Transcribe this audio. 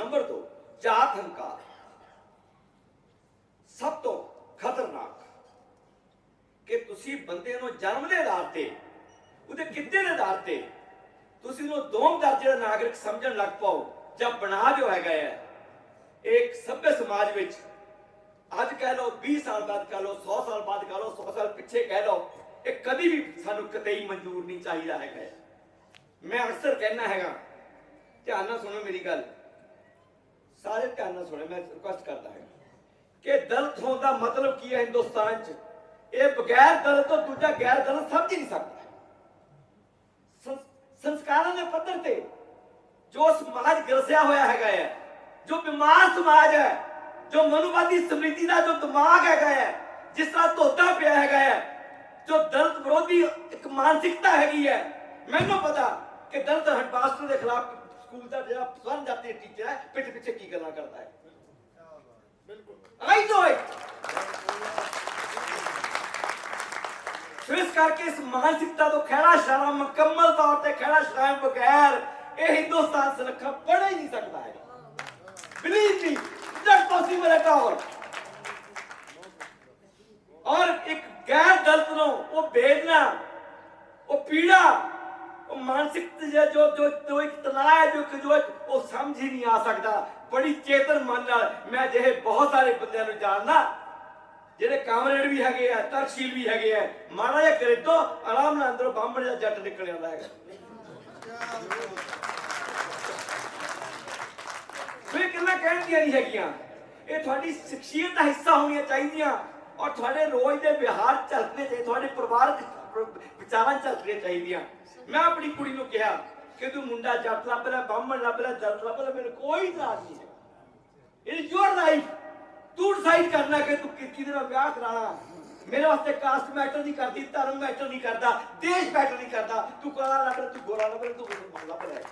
Number 2 ਜਾਤ ਹੰਕਾਰ। ਸਭ ਤੋਂ ਖਤਰਨਾਕ ਕਿ ਤੁਸੀਂ ਬੰਦੇ ਨੂੰ ਜਨਮ ਦੇ ਆਧਾਰ ਤੇ, ਉਹਦੇ ਕਿੱਤੇ ਦੇ ਆਧਾਰ ਤੇ ਤੁਸੀਂ ਉਹਨੂੰ ਦੋਮ ਦਰਜੇ ਦਾ ਨਾਗਰਿਕ ਸਮਝਣ ਲੱਗ ਪਾਓ ਜਾਂ ਬਣਾ ਦਿਓ ਹੈਗਾ ਹੈ। ਇੱਕ ਸਭ્ય ਸਮਾਜ ਵਿੱਚ ਅੱਜ ਕਹਿ ਲਓ 20 ਸਾਲ ਬਾਅਦ ਕਹਿ ਲਓ 100 ਸਾਲ ਬਾਅਦ ਕਹਿ ਲਓ 100 ਸਾਲ ਪਿੱਛੇ ਕਹਿ ਲਓ, ਇਹ ਕਦੀ ਵੀ ਸਾਨੂੰ ਕਤਈ ਮਨਜ਼ੂਰ ਨਹੀਂ ਚਾਹੀਦਾ ਹੈਗਾ। ਮੈਂ ਅਕਸਰ ਕਹਿਣਾ ਹੈਗਾ, ਧਿਆਨ ਨਾਲ ਸੁਣੋ ਮੇਰੀ ਗੱਲ। ਸਾਰੇ ਧਿਆਨ ਨਾਲ ਸੁਣੋ, ਮੈਂ ਰਿਕੁਐਸਟ ਕਰਦਾ ਹਾਂ। ਕਿ ਦਲਿਤ ਹੋਣ ਦਾ ਮਤਲਬ ਕੀ ਹੈ ਹਿੰਦੁਸਤਾਨ 'ਚ? ਇਹ ਬਗੈਰ ਦਲਿਤ ਤੋਂ ਦੂਜਾ ਗੈਰ ਦਲਿਤ ਸਮਝ ਹੀ ਨਹੀਂ ਸਕਦਾ। ਸੰਸਕਾਰਾਂ ਦੇ ਪੱਧਰ ਤੇ ਜੋ ਸਮਾਜ ਗਰਸਿਆ ਹੋਇਆ ਹੈਗਾ ਹੈ, ਜੋ ਬਿਮਾਰ ਸਮਾਜ ਹੈ, ਜੋ ਮਨੁਵਾਦੀ ਸਮ੍ਰਿਤੀ ਦਾ ਜੋ ਦਿਮਾਗ ਹੈਗਾ ਹੈ, ਜਿਸ ਤਰ੍ਹਾਂ ਧੋਤਾ ਪਿਆ ਹੈਗਾ ਹੈ, ਜੋ ਦਲਿਤ ਵਿਰੋਧੀ ਇੱਕ ਮਾਨਸਿਕਤਾ ਹੈਗੀ ਹੈ, ਮੈਨੂੰ ਪਤਾ ਕਿ ਦਲਿਤ ਹਟਵਾਸਟਰ ਦੇ ਖਿਲਾਫ ਸਕੂਲ ਦਾ ਜਿਹੜਾ ਸਵਰਨ ਜਾਤੀ ਟੀਚਰ ਹੈ ਪਿੱਛੇ ਪਿੱਛੇ ਕੀ ਗੱਲਾਂ ਕਰਦਾ ਹੈ? ਆਈ ਨੋ ਇਟ ਸੋ ਇਸ ਕਰਕੇ ਇਸ ਮਾਨਸਿਕਤਾ ਤੋਂ ਖਹਿੜਾ ਸ਼ਰਾਬ ਮੁਕੰਮਲ ਤੌਰ ਤੇ ਖਹਿੜਾ ਸ਼ਰਾਬ ਬਗੈਰ ਇਹ ਹਿੰਦੁਸਤਾਨ ਸੁਰੱਖਿਆ ਬਣ ਹੀ ਨਹੀਂ ਸਕਦਾ ਹੈ। Believe me that possible at all ਔਰ ਇੱਕ ਗੈਰ ਦਲਿਤ ਨੂੰ ਉਹ ਵੇਦਨਾ ਉਹ ਪੀੜਾ ਉਹ ਮਾਨਸਿਕ ਜੋ ਜੋ ਜੋ ਇੱਕ ਤਣਾਅ ਹੈ, ਜੋ ਜੋ ਉਹ ਸਮਝ ਹੀ ਨਹੀਂ ਆ ਸਕਦਾ। ਬੜੀ ਚੇਤਨ ਮਨ ਨਾਲ ਮੈਂ ਜਿਹੇ ਬਹੁਤ ਸਾਰੇ ਬੰਦਿਆਂ ਨੂੰ ਜਾਣਦਾ, ਜਿਹੜੇ ਕਾਮਰੇਡ ਵੀ ਹੈਗੇ ਆ, ਤਰਕਸ਼ੀਲ ਵੀ ਹੈਗੇ ਆ, ਮਾੜਾ ਜਿਹਾ ਕਰੇ ਤੋਂ ਆਰਾਮ ਨਾਲ ਅੰਦਰੋਂ ਬਾਹਮਣ ਜਿਹਾ ਜੱਟ ਨਿਕਲ ਆਉਂਦਾ ਹੈਗਾ। ਫਿਰ ਕਿੰਨਾ ਕਹਿਣ ਦੀਆਂ ਨਹੀਂ ਹੈਗੀਆਂ। ਇਹ ਤੁਹਾਡੀ ਸ਼ਖਸੀਅਤ ਦਾ ਹਿੱਸਾ ਹੋਣੀਆਂ ਚਾਹੀਦੀਆਂ, ਔਰ ਤੁਹਾਡੇ ਰੋਜ਼ ਦੇ ਵਿਹਾਰ ਝਲਕਣੇ ਚਾਹੀਦੇ ਤੁਹਾਡੇ ਪਰਿਵਾਰ ਵਿਚਾਰਾਂ ਝਲਕਣੇ ਚਾਹੀਦੀਆਂ। ਮੈਂ ਆਪਣੀ ਕੁੜੀ ਨੂੰ ਕਿਹਾ ਕਿ ਤੂੰ ਮੁੰਡਾ ਜੱਟ ਲੱਭ ਲੈ, ਬਾਹਮਣ ਲੱਭ ਲੈ ਦਲਿਤ ਲੱਭ ਲੈ, ਮੈਨੂੰ ਕੋਈ ਇਤਰਾਜ਼ ਨਹੀਂ ਹੈ। ਇਟ ਯੋਰ ਲਾਈਫ ਤੂੰ ਡਿਸਾਈਡ ਕਰਨਾ ਕਿ ਤੂੰ ਕਿ- ਕਿਹਦੇ ਨਾਲ ਵਿਆਹ ਕਰਾਣਾ ਮੇਰੇ ਵਾਸਤੇ ਕਾਸਟ ਮੈਟਰ ਨਹੀਂ ਕਰਦੀ, ਧਰਮ ਮੈਟਰ ਨਹੀਂ ਕਰਦਾ, ਦੇਸ਼ ਮੈਟਰ ਨਹੀਂ ਕਰਦਾ। ਤੂੰ ਕਾਲਾ ਲੱਭ ਲੈ, ਤੂੰ ਗੋਰਾ ਲੱਭ ਲੈ, ਤੂੰ ਲੱਭ ਲੈ।